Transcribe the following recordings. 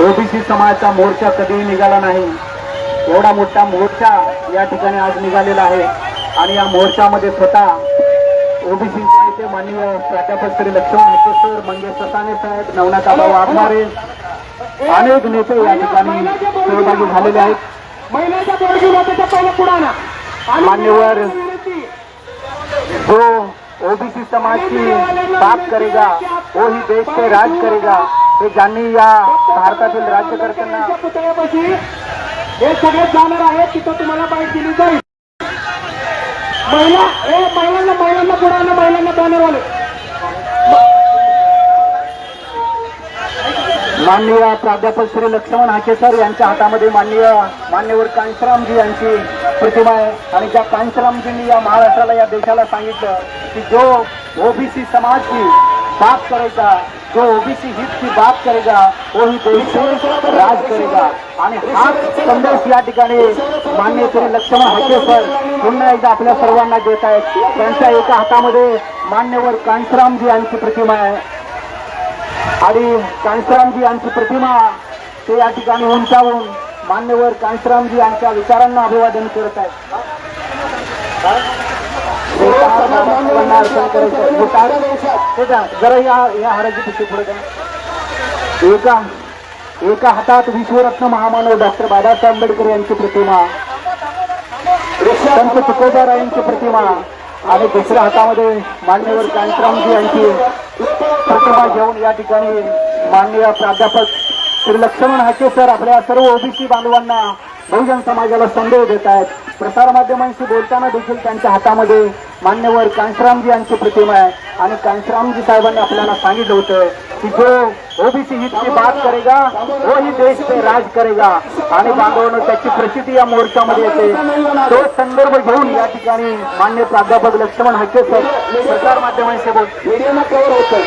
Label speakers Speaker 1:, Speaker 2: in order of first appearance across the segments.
Speaker 1: OBC समाजाचा मोर्चा कधीही निघाला नाही. एवढा मोठा मोर्चा या ठिकाणी आज निघालेला आहे. आणि या मोर्चामध्ये स्वतः ओबीसीचे नेते माननीय प्राध्यापक श्री लक्ष्मण हके सर मंगेश ससाने साहेब नवनाथ आबा वाघमारे अनेक नेते या ठिकाणी सहभागी झालेले आहेत. मान्यवर जो ओबीसी समाज की बात करेगा वो ही देश पे राज करेगा हे ज्यांनी या भारतातील राज्यकर्त्यांना
Speaker 2: पुतळ्यापाशी हे सगळे जाणार आहेत तिथं तुम्हाला बाईक दिली जाईल. महिला ए महिलांना महिलांना पुढे आणा महिलांना बॅनरवाले
Speaker 1: माननीय प्राध्यापक श्री लक्ष्मण हाके सर यांच्या हातामध्ये माननीय मान्यवर कांशरामजी यांची प्रतिमा आहे. आणि त्या कांशरामजींनी या महाराष्ट्राला या देशाला सांगितलं की जो ओबीसी समाज की बात करेगा जो ओबीसी हित की बात करेगा वो ही देश राज करेगा. आणि हाच संदेश या ठिकाणी मान्य श्री लक्ष्मण हके सर पुन्हा एकदा आपल्या सर्वांना देत आहेत. त्यांच्या एका हातामध्ये मान्यवर कांशरामजी यांची प्रतिमा आहे. आणि कांसरामजी यांची प्रतिमा ते या ठिकाणी उंचावून मान्यवर कांशरामजी यांच्या विचारांना अभिवादन करत आहेत. बेकार अर्पण करायचं. जरा या या हाराची पिशवी पुढे द्या. एका एका हातात विश्वरत्न महामानव डॉक्टर बाबासाहेब आंबेडकर यांची प्रतिमा संत तुकोबारायांची प्रतिमा आणि दुसऱ्या हातामध्ये मान्यवर कांतरामजी यांची प्रतिमा घेऊन या ठिकाणी माननीय प्राध्यापक श्री लक्ष्मण हाके सर आपल्या सर्व ओबीसी बांधवांना बहुजन समाजाला संदेश देत आहेत प्रसार माध्यमांशी बोलताना देखील त्यांच्या हातामध्ये मान्यवर कांशरामजी यांची प्रतिमा आहे. आणि कांशरामजी साहेबांनी आपल्याला सांगितलं होतं की जो ओबीसी हित की बात करेगा वो ही देश पे राज करेगा. आणि बांधवांनो त्याची प्रसिद्धी या मोर्चामध्ये येते. तो संदर्भ घेऊन या ठिकाणी मान्य प्राध्यापक लक्ष्मण हक्के सर प्रसार माध्यमांशी बोल.
Speaker 2: मीडियाला कव्हर होतं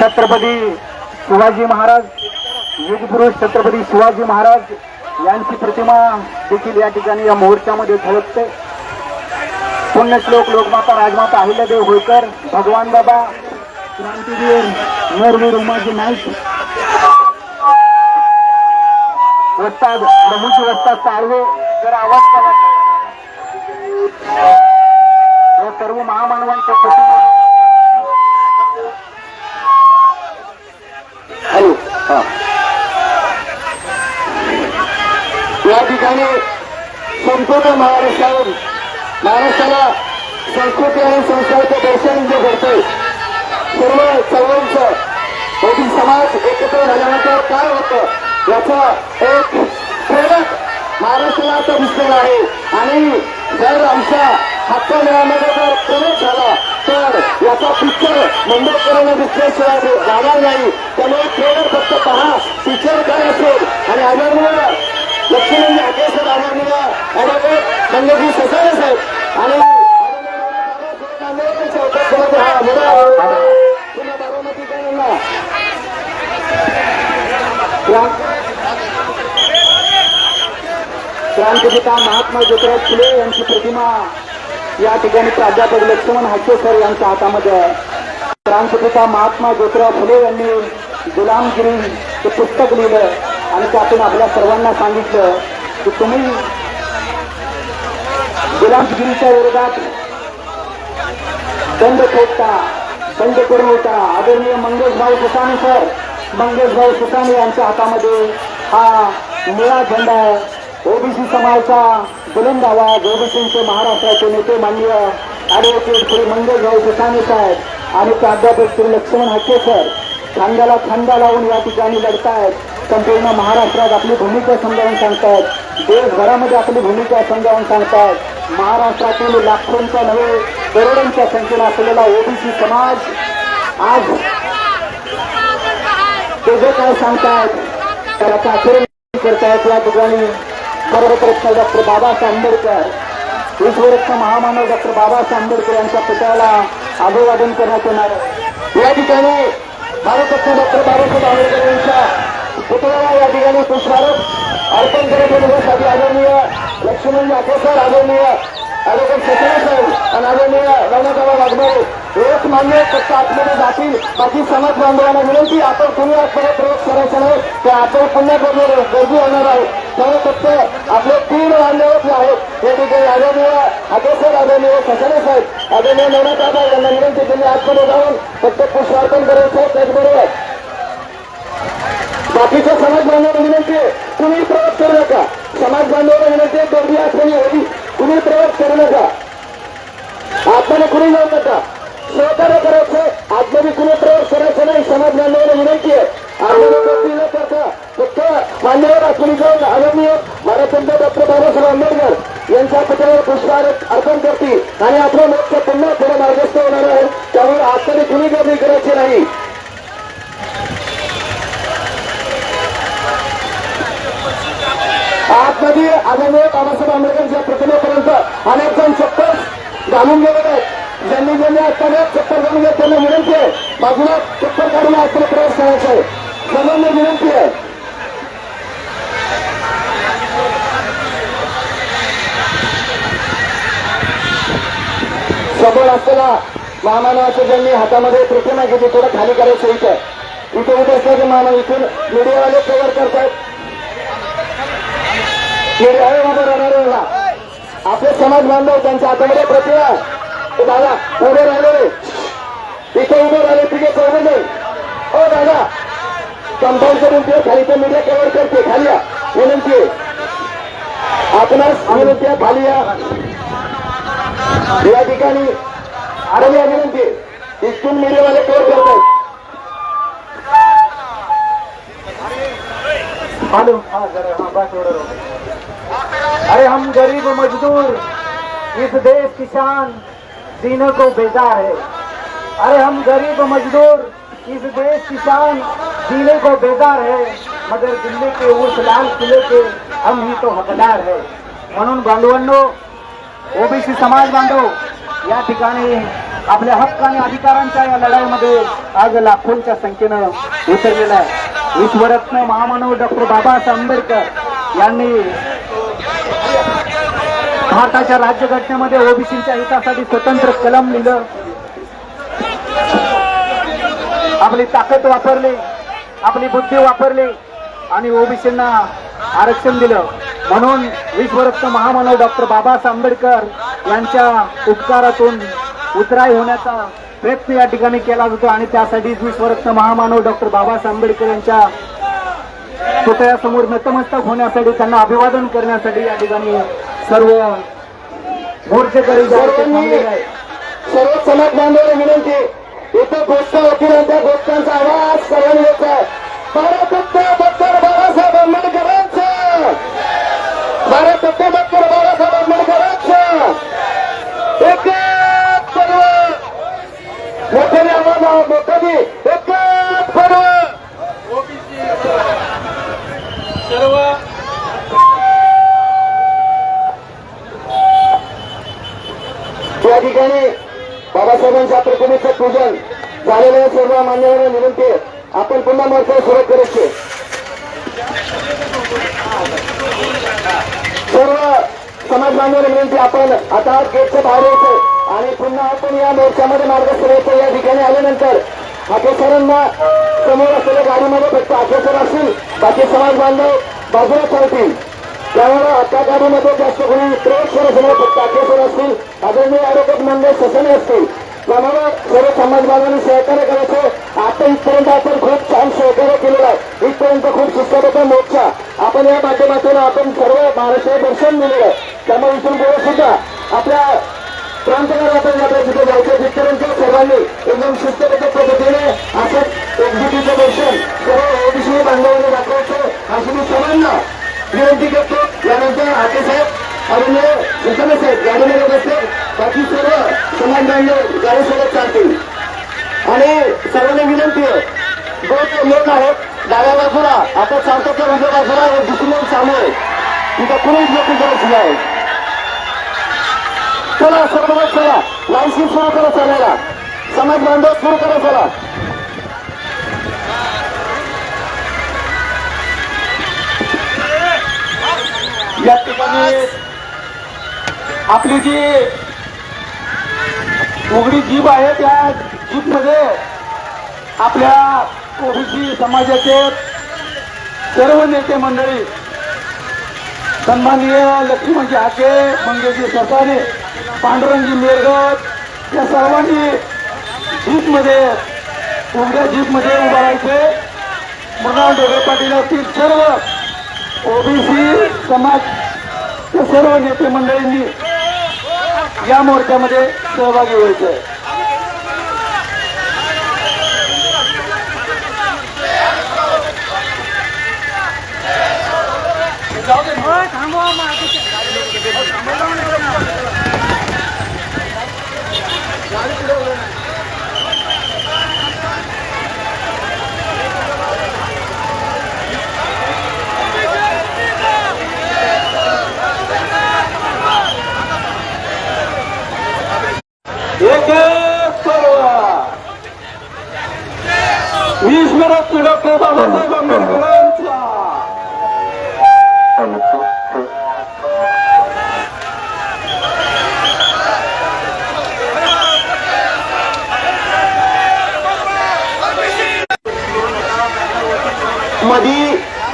Speaker 1: छत्रपती शिवाजी महाराज युगपुरुष छत्रपती शिवाजी महाराज यांची प्रतिमा देखील या ठिकाणी या मोर्चामध्ये झळकते. पुण्यश्लोक लोकमाता राजमाता अहिल्यादेव होळकर भगवान बाबा क्रांतीवीर मोरवीर उमाजी नाईक. वस्ताद प्रभूजी वस्ताद साळवे जर आवाज केला या सर्व महामानवांच्या प्रतिमा
Speaker 2: हॅलो हा या ठिकाणी संपूर्ण महाराष्ट्रावर महाराष्ट्राला संस्कृती आणि संस्काराचं दर्शन जे घडतंय सर्व चळवळीचं मोदी समाज एकत्र झाल्यानंतर काय होतं याचा एक प्रेरक महाराष्ट्राला आता दिसलेला आहे आणि जर आमच्या हक्क मिळामध्ये जर प्रेरक झाला तर याचा पिक्चर मुंबईकरांना दिसल्याशिवाय जाणार नाही त्यामुळे ट्रेलर फक्त पहा पिक्चर काय असेल आणि आदरणीय लक्ष्मण आकेश्वर आदरणीय ॲडव्होकेट मंगलजी ससाणे साहेब आणि आंबेडकरच्या उपस्थितीमध्ये हा मुद्दा पुन्हा बारामतीकरांना
Speaker 1: क्रांतिपिता महात्मा ज्योतिराव फुले यांची प्रतिमा. या ठिकाणी प्राध्यापक लक्ष्मण हाके सर यांच्या हातामध्ये आहे. क्रांतिपिता महात्मा ज्योतिराव फुले यांनी गुलामगिरी हे पुस्तक लिहिलं आणि त्यातून आपल्या सर्वांना सांगितलं की तुम्ही गुलामगिरीच्या विरोधात दंड ठोकता दंड करून होता आदरणीय मंगेशभाऊ भाऊ सर मंगेशभाऊ भाऊ यांच्या हातामध्ये हा निळा झेंडा आहे. ओबीसी समाजाचा बुलंद आवाज ओबीसीचे महाराष्ट्राचे नेते माननीय ॲडव्होकेट श्री मंगलराव भाऊ साहेब आणि प्राध्यापक श्री लक्ष्मण हक्के सर खांद्याला खांदा लावून या ठिकाणी लढतायत. संपूर्ण महाराष्ट्रात आपली भूमिका समजावून सांगतायत. देशभरामध्ये आपली भूमिका समजावून सांगतायत. महाराष्ट्रातील लाखोंच्या नव्हे करोडांच्या संख्येला असलेला ओबीसी समाज आज ते जे काय सांगतायत त्याचा करतायत या ठिकाणी. भारतरत्न डॉक्टर बाबासाहेब आंबेडकर विश्वरत्न महामानव डॉक्टर बाबासाहेब आंबेडकर यांच्या पुतळ्याला अभिवादन करण्यात येणार आहे.
Speaker 2: या ठिकाणी भारतरत्न डॉक्टर बाबासाहेब आंबेडकर यांच्या पुतळ्याला या ठिकाणी पुष्पारत अर्पण करत येण्यासाठी आदरणीय लक्ष्मण अखेसर आदरणीय ॲडव्होकेट सचिन साहेब आणि आदरणीय रौनकाबा वाघमारे एक मान्य फक्त आतमध्ये जातील. बाकी समाज बांधवांना विनंती आपण कुणी आतमध्ये प्रयोग करायचा नाही. ते आपण पुन्हा गर्दी गर्दी होणार आहे. त्यामुळे फक्त आपले तीन मान्यवर आहेत. हे ठिकाणी आदरणीय अगेसर आदरणीय सचिन साहेब आदरणीय नवनाथाबा यांना विनंती त्यांनी आतमध्ये जाऊन फक्त पुष्पार्पण करायचं त्याचबरोबर बाकीच्या समाज बांधवांना विनंती आहे. कुणी प्रवास करू नका. समाज बांधवांना विनंती आहे गर्दी आठवणी हवी कुणी प्रवास करू नका. आतमध्ये कुणी जाऊ नका. सहकार्य करायचं आतमध्ये प्रयोग प्रवास नाही समाज बांधवांना विनंती आहे आतमध्ये गर्दी न करता फक्त मान्यवर आतमध्ये जाऊन आदरणीय भारतरत्न डॉक्टर बाबासाहेब आंबेडकर यांच्या पुतळ्यावर पुष्पहार अर्पण करतील आणि आपलं मोक्ष पुन्हा पुढे मार्गस्थ होणार आहे त्यामुळे आतमध्ये कुणी गर्दी करायची नाही आतमध्ये आदरणीय बाबासाहेब आंबेडकरांच्या प्रतिमेपर्यंत अनेक जण चप्पल घालून गेलेले आहेत ज्यांनी ज्यांनी आत्तापर्यंत चप्पल घालून घेत त्यांना विनंती आहे. बाजूला चप्पल काढून आतमध्ये प्रवेश करायचा आहे. सर्वांना विनंती आहे. समोर असलेला महामानवाचं ज्यांनी हातामध्ये प्रतिमा घेतली थोडं खाली करायचं इथं इथे उभे असल्याचे महामान इथून मीडियावाले कव्हर करतायत. मीडियावर उभं राहणारे आपले समाज बांधव त्यांच्या हातामध्ये प्रतिमा आहे. दादा उभे राहिले रे. इथे उभे राहिले तिथे चौघे नाही हो दादा कंपाऊंड करून ते खाली ते मीडिया कव्हर करते खाली या. विनंती आहे. आपणास विनंती आहे खाली या. या ठिकाणी आरबी विनंती आहे. इथून मीडियावाले कव्हर करतायत.
Speaker 1: हेलो. हाँ जरा हाँ बात हो अरे हम गरीब मजदूर. इस देश किसान जीने को बेजार है। अरे हम गरीब मजदूर इस देश किसान जीने को बेजार है। मगर दिल्ली के उस लाल किले के हम ही तो हकदार है। म्हणून बांधवांनो ओबीसी समाज बांधव या ठिकाणी आपल्या हक्क आणि अधिकारांच्या या लढाईमध्ये आज लाखोंच्या संख्येनं उतरलेला आहे. विश्वरत्न महामानव डॉक्टर बाबासाहेब आंबेडकर यांनी भारताच्या राज्यघटनेमध्ये ओबीसीच्या हितासाठी स्वतंत्र कलम लिहिलं. आपली ताकद वापरली आपली बुद्धी वापरली आणि ओबीसींना आरक्षण दिलं. म्हणून विश्वरत्न महामानव डॉक्टर बाबासाहेब आंबेडकर यांच्या उपकारातून उतराई होण्याचा प्रयत्न या ठिकाणी केला जातो आणि त्यासाठी विश्वरत्न महामानव डॉक्टर बाबासाहेब आंबेडकर यांच्या पुतळ्यासमोर नतमस्तक होण्यासाठी त्यांना अभिवादन करण्यासाठी या ठिकाणी सर्व मोर्चेकरी
Speaker 2: सर्व समाज बांधवांना विनंती. इथं गोष्ट वकिलांच्या गोष्टांचा आवाज सर्वांनी येत आहे. भारतरत्न डॉक्टर बाबासाहेब आंबेडकरांचं. भारतरत्न डॉक्टर बाबासाहेब आंबेडकरांचं. एकच पर्व. मोठ्याने आवाज मोठ्याने एकच पर्व या ठिकाणी बाबासाहेबांच्या प्रतिमेचं पूजन झालेलं आहे. सर्व मान्यवर विनंती आपण पुन्हा मोर्चा सुरू करायचे सर्व समाज बांधवांना विनंती आपण आता गेटच्या बाहेर येतो आणि पुन्हा आपण या मोर्चामध्ये मार्गस्थ येतो या ठिकाणी आल्यानंतर हाकेसरांना समोर असलेल्या गाडीमध्ये फक्त हाकेसर असतील बाकी समाज बांधव बाजूला चालतील. त्यामुळे आता गाडीमध्ये जास्त कोणी प्रवेश करायचं फक्त हाकेसर असतील आदरणीय आरोग्य मंडळ ससने असतील. त्यामुळे सर्व समाज बांधवांनी सहकार्य करायचं आता इथपर्यंत आपण खूप छान सहकार्य केलेलं आहे. इथपर्यंत खूप शिस्तबद्ध मोर्चा. आपण या माध्यमातून आपण सर्व महाराष्ट्राला दर्शन दिलेलं आहे. त्यामुळे इथून पुढे सुद्धा आपल्या प्रांतकाला आपण आपल्या जायचं तिथपर्यंत सर्वांनी एकदम शिस्त येत लोक आहेत. डाव्या बाजूला. आता चालतो उजव्या बाजूला एक दुसरी लोक चालू आहे. तिथं कुणीच लोक करायची आहे चला सर्व चला. लाईनशी सुरू करा चालायला. समाज बांधव सुरू करा चला.
Speaker 1: या ठिकाणी आपली जी उघडी जीभ आहे त्या जीभमध्ये आपल्या ओबीसी समाजाचे सर्व नेते मंडळी सन्माननीय लक्ष्मणजी हाके मंगेशजी ससाने पांडुरंगजी मेरगत या सर्वांनी जीपमध्ये उघड्या जीपमध्ये उभा राहायचे. मृणाल ढोबळे पाटील असतील सर्व ओबीसी समाज सर्व नेते मंडळींनी या मोर्चामध्ये सहभागी व्हायचं. आहे एक सर्व ईश्वरत्न डॉक्टर बाबासाहेब आंबेडकरांचा
Speaker 2: मधी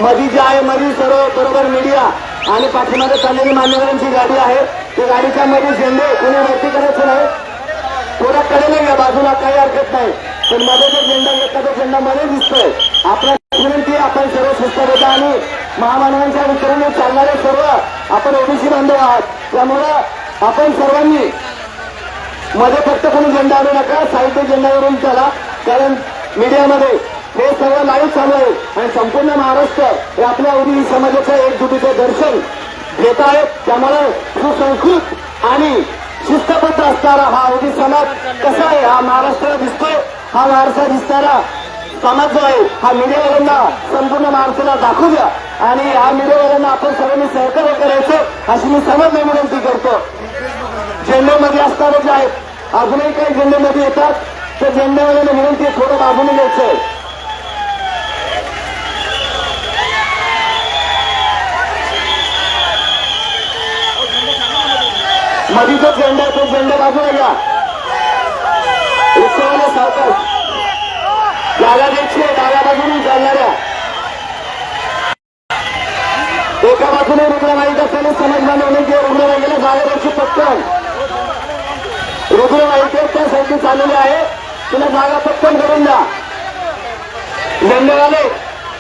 Speaker 2: मधी जे आहे मधी सर्व बरोबर मीडिया आणि पाठीमागे चाललेली मान्यवरांची गाडी आहे. त्या गाडीच्या मध्ये झेंडे कोणी वरती करायचं नाही. थोडा कडेला घ्या बाजूला काही हरकत नाही. पण मध्ये जो झेंडा एखादा झेंडा मध्ये दिसतोय. आपल्या विनंती आपण सर्व सुस्थरता आणि महामानवांच्या वितरणाने चालणारे सर्व आपण ओबीसी बांधव आहात. त्यामुळं आपण सर्वांनी मध्ये फक्त कोणी झेंडा आणू नका साहित्य झेंडावरून चला. कारण मीडियामध्ये हे सर्व लाईव्ह चालू आहे. आणि संपूर्ण महाराष्ट्र हे आपल्या ओबीसी समाजाचं एकजुटीचं दर्शन घेत आहेत त्यामुळे सुसंस्कृत आणि शिस्तबद्ध असणारा हा ओबी समाज कसा आहे? हा महाराष्ट्राला दिसतोय? हा महाराष्ट्र दिसणारा समाज जो आहे हा मीडियावाल्यांना संपूर्ण महाराष्ट्राला दाखवू द्या. आणि या मीडियावाल्यांना आपण सर्वांनी सहकार्य करायचं अशी मी सर्वांना विनंती करतो. झेंड्यामध्ये असताना जे आहेत अजूनही काही झेंड्यामध्ये येतात. तर झेंड्यावाल्याला विनंती आहे, थोडं बाजूने घ्यायचंय. मधी जो झेंडा आहे, तो झेंडा बाजूला घ्या. उत्सवाला सावकाश. जागा द्यायची आहे डाव्या बाजूने चालणाऱ्या एका बाजूने रुग्णवाहिका असल्याने समाज बांधवने जे रुग्णवाहिकेला जागा द्यायची पटकन. रुग्णवाहिकेत त्या साईडने चाललेली आहे. तिला जागा पटकन करून द्या. झेंडेवाले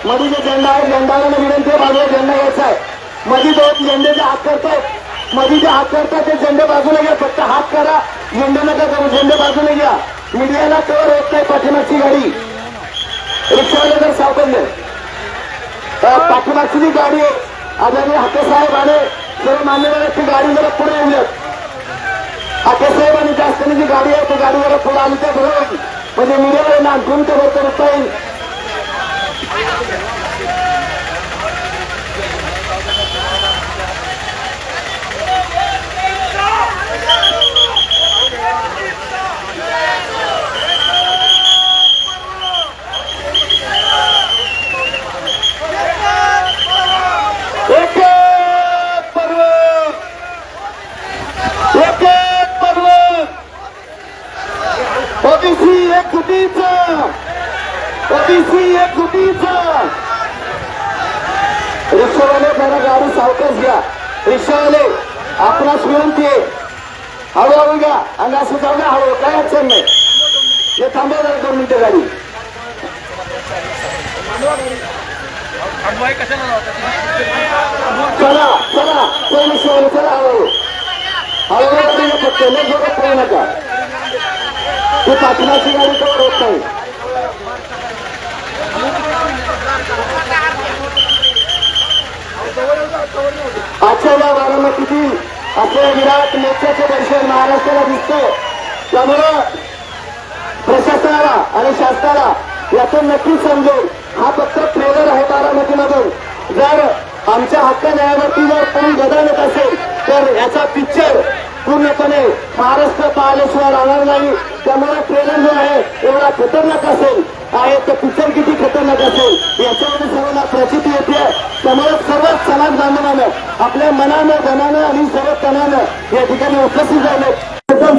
Speaker 2: मध्ये जे झेंडा आहे झेंडावाला विनंती आहे बाजूला झेंडा घ्यायचा आहे. मध्ये दोन झेंडेचे हात करतायत मध्ये जे हात करतात ते झेंडे बाजूला घ्या. फक्त हात करा. झेंडे नका करू. झेंडे बाजूला घ्या. मीडियाला कवर होत नाही पाठीमागची गाडी. रिक्षावाले जर सावकाश पाठीमागची जी गाडी आहे आदरणीय हाकेसाहेब आणि सर्व मान्यवरांची गाडी जरा पुढे येऊयात. हाकेसाहेब आणि जास्त जी गाडी आहे ती गाडी जरा पुढे आली तर बरोबर म्हणजे मीडियावर नागपूर ते वर येईल एक एक पर्वत एक एक पर्वत ओबीसी एक गुटीचं ओबीसी एक गुटीचं रिक्षावाले जरा गाडी सावकाश घ्या रिक्षावाले आपणास विनंती आहे हळूहळू घ्या. आणि असं जाऊ द्या हळू काय अडचण नाही. हे थांबा जरा दोन मिनिटं गाडी. चला चला. कोण रिक्षावाले चला हळूहळू हळूहळू गाडी फक्त लय जोरात नका. ते पाठीमागची गाडी कवर होत नाही आजच्या या बारामतीतील आपल्या विराट मोर्चाचे दर्शन महाराष्ट्राला दिसतं त्यामुळं प्रशासनाला आणि शासनाला यातून नक्कीच समजेल हा फक्त ट्रेलर आहे बारामतीमधून. जर आमच्या हक्क न्यायावरती जर कोणी गदानत असेल तर याचा पिक्चर पूर्णपणे महाराष्ट्र पाहिल्याशिवाय राहणार नाही. त्यामुळे ट्रेलर जो आहे एवढा खतरनाक असेल. आहे तर पिक्चर किती खतरनाक असेल याच्यामध्ये सर्वांना प्रचिती येते. त्यामुळे सर्वच समाज बांधवानं आपल्या मनानं धनानं आणि सर्व तणानं या ठिकाणी उपस्थित झाले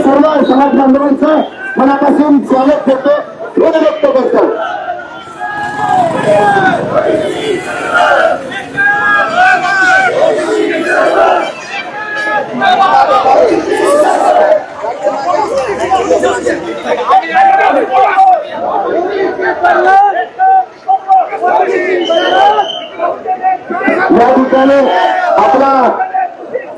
Speaker 2: सर्व समाज बांधवांचं मनापासून स्वागत करतो ऋण व्यक्त करतो या ठिकाणी आपला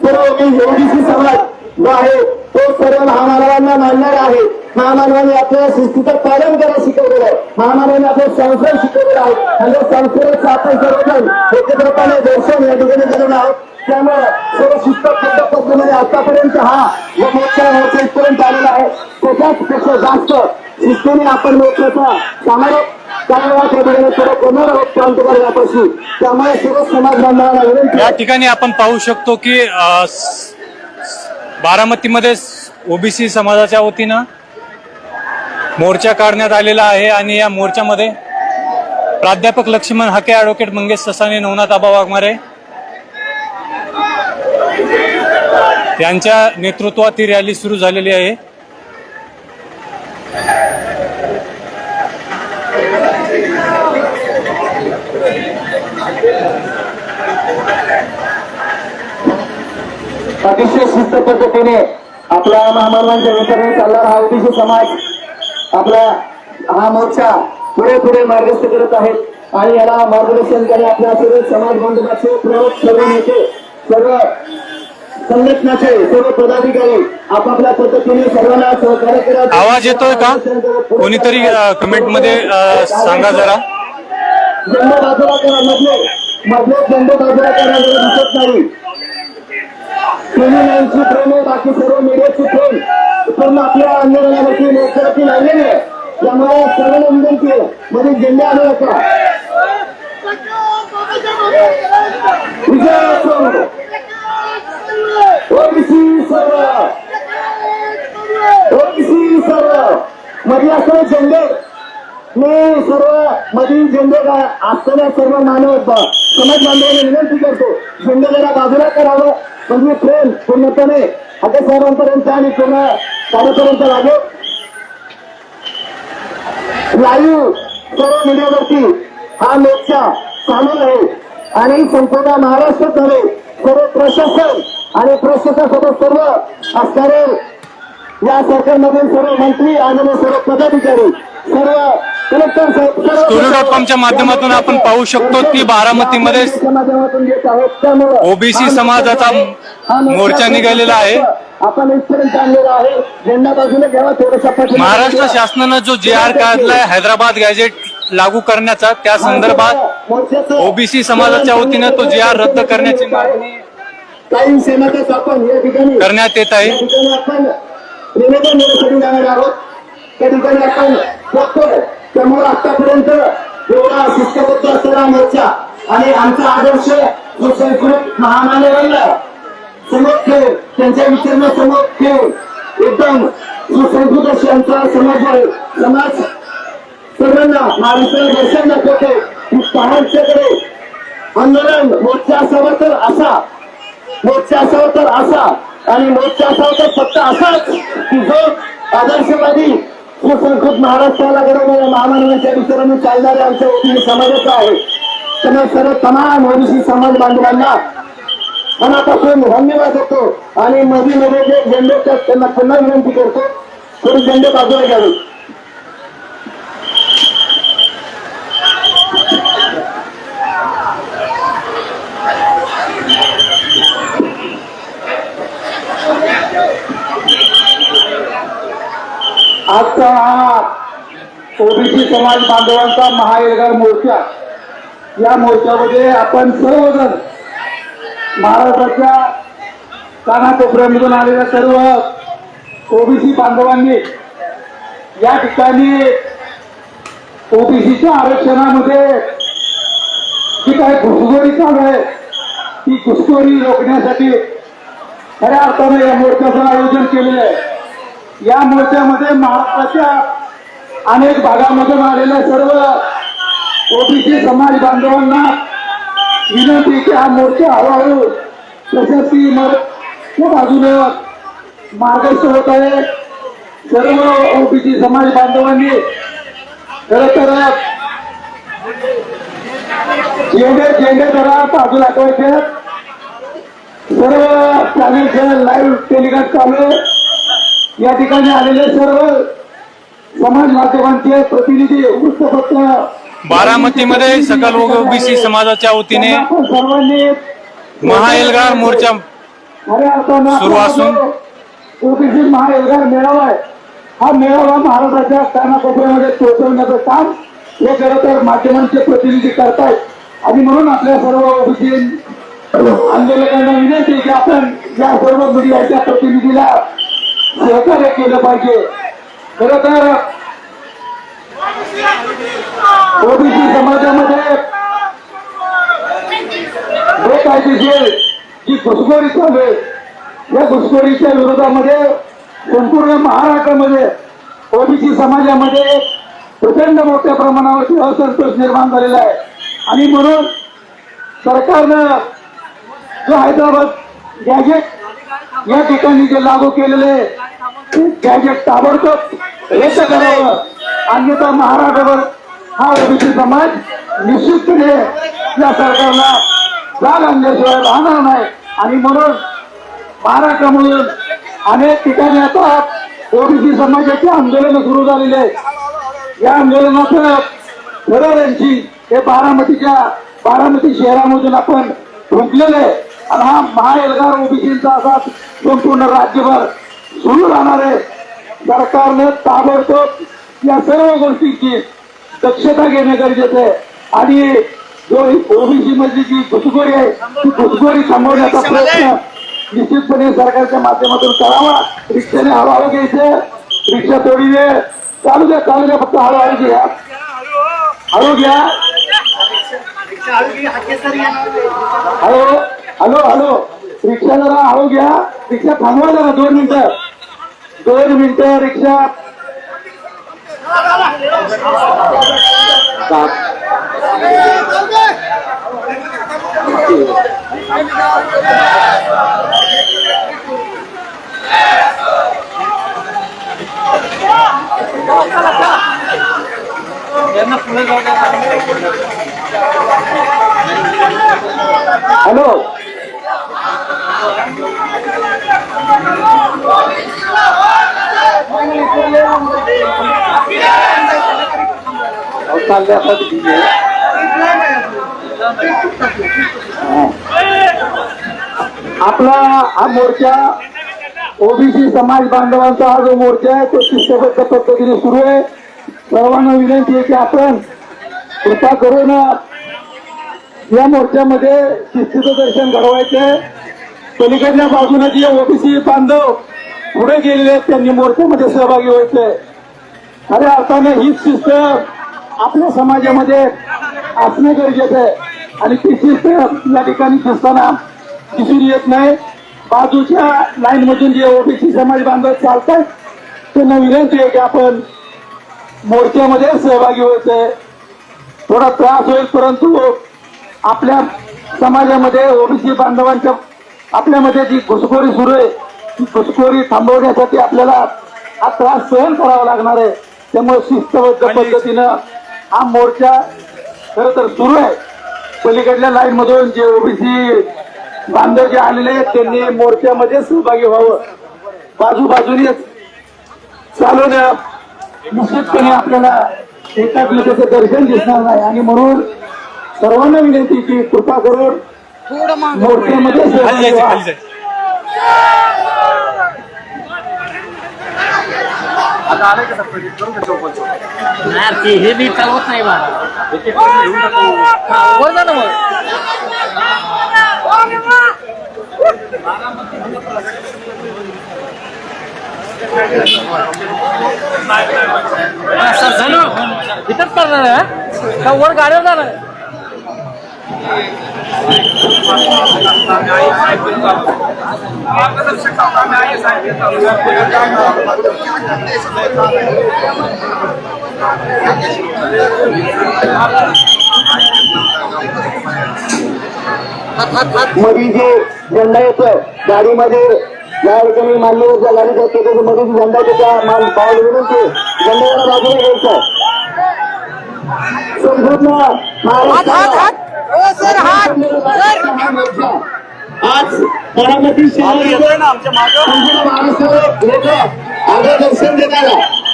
Speaker 2: सर्व ओबीसी समाज जो आहे तो सर्व महामानवांना मानणार आहे. महामानवाने आपल्या शिस्तीचं पालन करायला शिकवलेलं आहे. महामानवाने आपलं संस्कार शिकवलेला आहे. आणि त्या संस्काराचं आपण सर्वजण एकत्रपणे दर्शन या ठिकाणी केलेलं आहे. त्यामुळे सर्व शिस्त पद्धत पद्धतीने आतापर्यंत हा जो मोर्चा इथपर्यंत आलेला आहे. त्याच्याच पेक्षा जास्त शिस्तीने आपण मोर्चाचा समारोप
Speaker 3: या ठिकाणी आपण पाहू शकतो की बारामतीमध्ये ओबीसी समाजाच्या वतीनं मोर्चा काढण्यात आलेला आहे आणि या मोर्चामध्ये प्राध्यापक लक्ष्मण हाके ॲडव्होकेट मंगेश ससाने नवनाथ आबा वाघमारे यांच्या नेतृत्वात ही रॅली सुरू झालेली आहे.
Speaker 2: अतिशय शिस्त पद्धतीने आपल्या महामानवांच्या विचाराने चालणारा हा ओबीसी समाज आपला हा मोर्चा पुढे पुढे मार्गस्थ करत आहेत आणि याला मार्गदर्शन करणे आपल्या सर्व समाज बांधवाचे प्रमुख सर्व नेते सर्व संघटनाचे सर्व पदाधिकारी आपापल्या पद्धतीने सर्वांना सहकार्य करत
Speaker 3: आवाज येतोय का? कोणीतरी अ, कमेंटमध्ये अ, सांगा जरा.
Speaker 2: झेंडा बाजूला करा मधले मधले झेंडे बाजूला करा दिसत नाही. प्रेमीयांची प्रेम बाकी सर्व मीडियाची प्रेम पूर्ण आपल्या आंदोलनावरती मोर्चावरती लागलेली आहे. त्यामुळे सर्वांना विनंती आहे मध्ये झेंडे आणू नका विजय ओबीसी सर्व ओबीसी सर्वमध्ये असणारे झेंडे? मी सर्व मधील झेंडे का असलेल्या सर्व मानव समाज बांधवांना विनंती करतो. झेंडे जरा बाजूला करावं. म्हणजे प्रेम पूर्णपणे आता साहेबांपर्यंत आणि पूर्ण कार्यापर्यंत लागेल. लाईव्ह सर्व मीडियावरती हा मोर्चा चालू आहे. आणि संपूर्ण महाराष्ट्रात नव्हे सर्व प्रशासन आणि प्रशासनासोबत सर्व असणारे या सरकारमधील सर्व मंत्री आणि सर्व पदाधिकारी सर्व-
Speaker 3: स्टुडिओ डॉट कॉमच्या माध्यमातून आपण पाहू शकतो की बारामतीमध्ये ओबीसी समाजाचा मोर्चा निघालेला आहे.
Speaker 2: आपण इथपर्यंत आणलेला आहे झेंडा बाजूला घ्यावा थोडासा
Speaker 3: महाराष्ट्र शासनानं जो जे आर काढलाय हैदराबाद गॅजेट लागू करण्याचा त्या संदर्भात ओबीसी समाजाच्या वतीनं तो जे आर रद्द करण्याची मागणी करण्यात येत आहे
Speaker 2: निवेदन आहोत त्या ठिकाणी आपण त्यामुळे आतापर्यंत एवढा शिस्तबद्ध असलेला मोर्चा आणि आमचा आदर्श जो संस्कृत महामानवांना समोर ठेवून त्यांच्या विचारणा समोर ठेवून एकदम सुसंस्कृत अशी आमचा समाज आहे समाज सर्वांना महाराष्ट्र दर्शन दाखवतो. की पहाडच्याकडे आंदोलन मोर्चा असावा तर असा मोर्चा असावा तर असा आणि मोर्चा असावा तर फक्त असाच की जो आदर्शवादी सुसंस्कृत महाराष्ट्राला घडवणाऱ्या महामानवाच्या विचाराने चालणाऱ्या आमच्या ओबीसी समाजाचा आहे. त्यांना सर्व तमाम ओबीसी समाज बांधवांना मनापासून धन्यवाद देतो. आणि मध्ये मध्ये जे झेंडे त्यांना पुन्हा विनंती करतो. थोडी झेंडे बाजूला घ्यावे. आजचा हा ओबीसी समाज बांधवांचा महाएल्गार मोर्चा या मोर्चामध्ये आपण सर्वजण महाराष्ट्राच्या कानाकोपऱ्यामधून आलेल्या सर्व ओबीसी बांधवांनी या ठिकाणी ओबीसीच्या आरक्षणामध्ये जी काही घुसखोरी चालू आहे ती घुसखोरी रोखण्यासाठी खऱ्या अर्थाने या मोर्चाचं आयोजन केलेलं आहे. या मोर्चामध्ये महाराष्ट्राच्या अनेक भागामधून आलेल्या सर्व ओबीसी समाज बांधवांना विनंती की हा मोर्चा हळूहळू प्रशासकीय इमारत
Speaker 4: त्या बाजूनं मार्गस्थ होत आहे सर्व ओबीसी समाज बांधवांनी खर तर झेंडे झेंडे जरा बाजूला दाखवायचे सर्व चॅनलचे लाईव्ह टेलिकास्ट चालू आहे. या ठिकाणी आलेले सर्व समाज माध्यमांचे प्रतिनिधी वृत्तपत्र
Speaker 3: बारामतीमध्ये सकल ओबीसी समाजाच्या वतीने
Speaker 4: सर्वांनी
Speaker 3: महाएल्गार मोर्चा
Speaker 4: खऱ्या अर्थानं
Speaker 3: सुरू असून
Speaker 4: ओबीसी महाएल्गार मेळावा आहे. हा मेळावा महाराष्ट्राच्या कानाकोपऱ्यामध्ये पोहोचवण्याचं काम हे खरं तर माध्यमांचे प्रतिनिधी करतायत. आणि म्हणून आपल्या सर्व ओबीसी आंदोलकांना विनंती की आपण या सर्व मीडियाच्या प्रतिनिधीला सहकार्य केलं पाहिजे. खरं तर ओबीसी समाजामध्ये बेकायदेशीर जी घुसखोरी चालू आहे या घुसखोरीच्या विरोधामध्ये संपूर्ण महाराष्ट्रामध्ये ओबीसी समाजामध्ये प्रचंड मोठ्या प्रमाणावरती असंतोष निर्माण झालेला आहे. आणि म्हणून सरकारनं जो हैदराबाद गॅजेट या ठिकाणी जे लागू केलेले गॅजेट ताबडतोब रद्द करावं. अन्यथा महाराष्ट्रावर हा ओबीसी समाज निश्चितपणे या सरकारला जाग आणल्याशिवाय राहणार नाही. आणि म्हणून महाराष्ट्रामधून अनेक ठिकाणी आता ओबीसी समाजाची आंदोलन सुरू झालेले आहेत. या आंदोलनाचं थरर यांची हे बारामतीच्या बारामती शहरामधून आपण फुंकलेलं आहे. आणि हा महाएल्गार ओबीसीचा असा संपूर्ण राज्यभर सुरू राहणार आहे. सरकारनं ताबडतोब या सर्व गोष्टींची दक्षता घेणं गरजेचं आहे. आणि जो ओबीसी मधली जी घुसखोरी आहे ती घुसखोरी थांबवण्याचा प्रयत्न निश्चितपणे सरकारच्या माध्यमातून करावा. रिक्षाने हळूहळू घ्यायचं. रिक्षा थोडी वेळ. चालू द्या चालू द्या फक्त हळूहळू घ्या. हळू घ्या. Hello hello hello. रिक्षा जरा हळू घ्या. रिक्षा थांबवा जरा दोन मिनिटं. दोन मिनिटं रिक्षा. हॅलो. आपला हा मोर्चा ओबीसी समाज बांधवांचा हा जो मोर्चा आहे तो शिस्तबद्ध पद्धतीने सुरू आहे. सर्वांना विनंती आहे की आपण कृपा करून या मोर्चामध्ये शिस्तीचं दर्शन घडवायचंय पलीकडल्या बाजूने जे ओबीसी बांधव पुढे गेलेले आहेत त्यांनी मोर्चामध्ये सहभागी व्हायचंय खऱ्या अर्थाने हीच शिस्त आपल्या समाजामध्ये असणं गरजेचं आहे. आणि ती शिस्त या ठिकाणी दिसताना दिसून येत नाही. बाजूच्या लाईन मधून जे ओबीसी समाज बांधव चालतात त्यांना विनंती आहे की आपण मोर्चामध्ये सहभागी व्हायचंय थोडा त्रास होईल परंतु आपल्या समाजामध्ये ओबीसी बांधवांच्या आपल्यामध्ये जी घुसखोरी सुरू आहे ती घुसखोरी थांबवण्यासाठी आपल्याला हा त्रास सहन करावा लागणार आहे. त्यामुळे शिस्तबद्ध पद्धतीनं हा मोर्चा खर तर सुरू आहे. पलीकडल्या लाईन मधून जे ओबीसी बांधव जे आलेले आहेत त्यांनी मोर्चामध्ये सहभागी व्हावं. बाजूबाजूनेच चालून निश्चितपणे आपल्याला एकात्मतेचं दर्शन दिसणार नाही. आणि म्हणून सर्वांना विनंती की कृपा करून मोर्चामध्ये
Speaker 3: खाली
Speaker 4: सहभागी
Speaker 3: जायचं.
Speaker 4: व्हा.
Speaker 3: खाली जायचं
Speaker 5: नाही ते हे बी चालवत नाही बा. वर जा ना मग. सर, जा ना. इथंच करणार आहे हा? का वर गाड्यावर जाणार आहे?
Speaker 2: मध्ये जे झेंडा येतो गाडीमध्ये या ठिकाणी मान्यवर ज्या गाडी जाते त्याच्या मध्ये जो झेंडा येतो. त्या मान पावलं विनंती झेंड्याला बाजूला घ्यायचं संपूर्ण महाराष्ट्राला आज बारामती महाराष्ट्राला लोक आग्रह दर्शन देणारा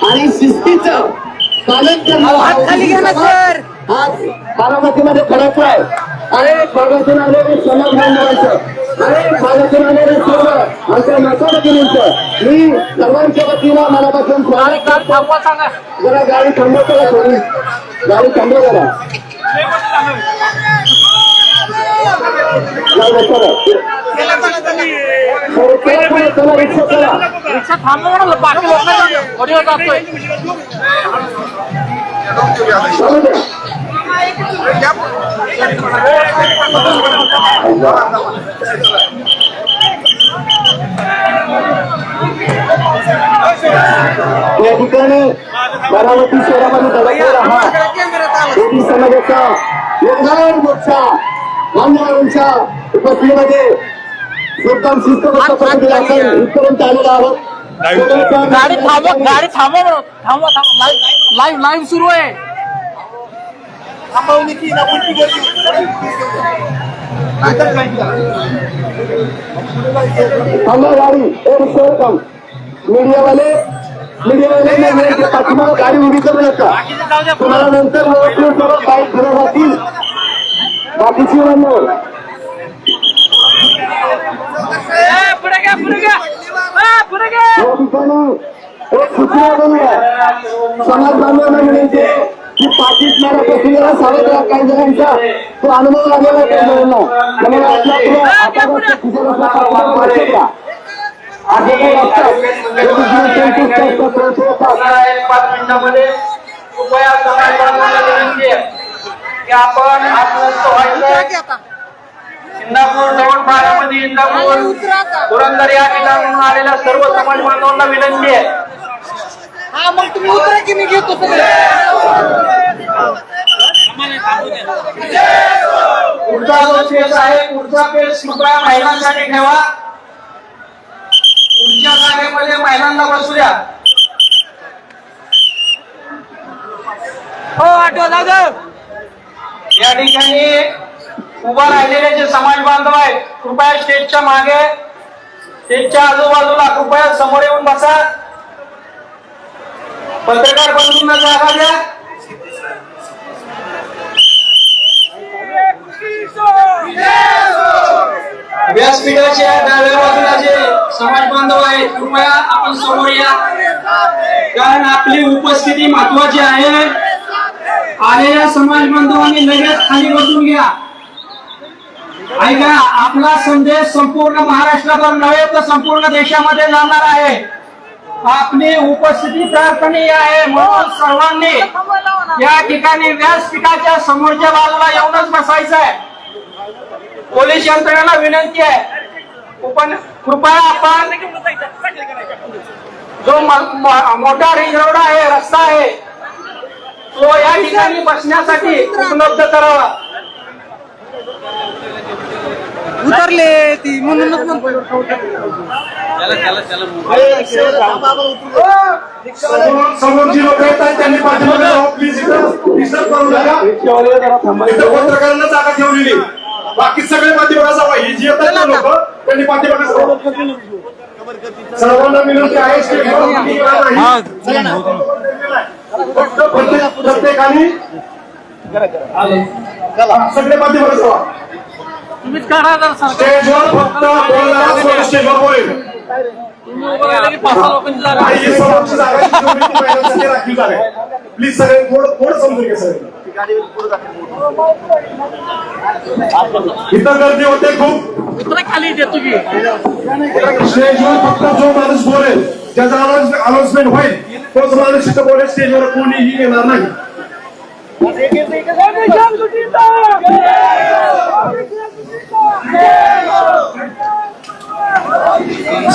Speaker 2: आणि शिस्तीचं पालन करणारा आज बारामतीमध्ये आहे. अनेक भागातून आलेले समाज बांधवांचं अनेक भागातून आलेले सर्व आमच्या माता भगिनींचं मी सर्वांच्या वतीनं
Speaker 5: थांबवा सांगा.
Speaker 2: जरा गाडी थांबवतो का थोडी गाडी थांबव जरा. जाऊ दे, चला. बरं, चला पुढे, चला रिक्षा चला
Speaker 5: रिक्षा थांबवा ना बाकी लोकांना ऑडिओ जातोय
Speaker 2: चालू द्या या ठिकाणी बारामती शहरामध्ये धडकलेला हा शेती समाजाचा योगदान मोर्चा मान्यवरांच्या उपस्थितीमध्ये एकदम शिस्तबद्ध पद्धतीने आपण इथपर्यंत आलेलो आहोत
Speaker 5: गाडी थांबवा गाडी थांबवा बरं. थांबवा थांबवा लाईव्ह लाईव्ह लाईव्ह सुरू आहे
Speaker 2: थांबा गाडी ए रिक्षावर थांब मीडियावाले मीडियावाले मी विनंती आहे, पाठीमागं गाडी उभी करू नका. तुम्हाला नंतर बाईक फिरत जातील. बाकीची एक हो, हो, सूचना समाज बांधवांना विनंती की पाकिस्तान बसलेला सावध काही जणांचा तो अनुभव लागलेला काही जणांना त्यामुळे आपल्या
Speaker 6: पाच मिनिटामध्ये कृपया समाज बांधवांना विनंती आहे की आपण इंदापूर जवळ बारामती इंदापूर पुरंदर या ठिकाणून आलेल्या सर्व समाज बांधवांना विनंती आहे.
Speaker 7: हा मग तुम्ही उतरा की मी घेतो सगळे.
Speaker 6: पुढचा जो पेज आहे पुढचा पेज कृपया महिलांसाठी ठेवा. पुढच्या जागेमध्ये महिलांना बसू द्या.
Speaker 5: हो जाऊ दे
Speaker 6: या ठिकाणी उभा राहिलेले जे समाज बांधव आहेत कृपया स्टेजच्या मागे स्टेजच्या आजूबाजूला कृपया समोर येऊन बसा. पत्रकार बंधूंना जागा द्या. व्यासपीठाच्या डाव्या बाजूला जे समाज बांधव कृपया आपण समोर या. कारण आपली उपस्थिती महत्वाची आहे. आलेल्या समाज बांधवांनी लगेच खाली बसून घ्या. ऐका आपला संदेश संपूर्ण महाराष्ट्रावर नव्हे तर संपूर्ण देशामध्ये जाणार आहे. आपली उपस्थिती प्रार्थनीय आहे म्हणून सर्वांनी या ठिकाणी व्यासपीठाच्या समोरच्या बाजूला येऊनच बसायचं आहे पोलीस यंत्रणेला विनंती आहे. उपन कृपया आपण जो मोठा रिंग रोड आहे रस्ता आहे तो या ठिकाणी बसण्यासाठी उपलब्ध करावा
Speaker 7: उतरले ती म्हणूनच म्हणतो
Speaker 8: समोर जी लोक येतात त्यांनी पाठीमागे प्लीज डिस्टर्ब करू नका. पत्रकारांना जागा ठेवलेली. बाकी सगळे पाठीमागे जावा. ही जी येतात ना लोक त्यांनी जावं. सर्वांना विनंती आहे. फक्त प्रत्येक- प्रत्येकाने सगळे पाठीमागे जावा
Speaker 5: तुम्हीच काढा जरा
Speaker 8: स्टेजवर फक्त बोलणारा कोण स्टेजवर ही आहे. प्लीज सगळे थोडं थोडं समजून घ्या सगळे इथं गर्दी होते खूप.
Speaker 5: उतरा खाली देतो की
Speaker 8: स्टेजवर फक्त जो माणूस बोलेल ज्याचा अनाउन्समेंट होईल तोच माणूस इथं बोलेल स्टेजवर कोणीही येणार नाही.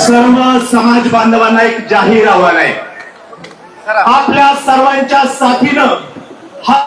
Speaker 9: सर्व समाज बांधवांना एक जाहीर आव्हान आहे. आपल्या सर्वांच्या साथीनं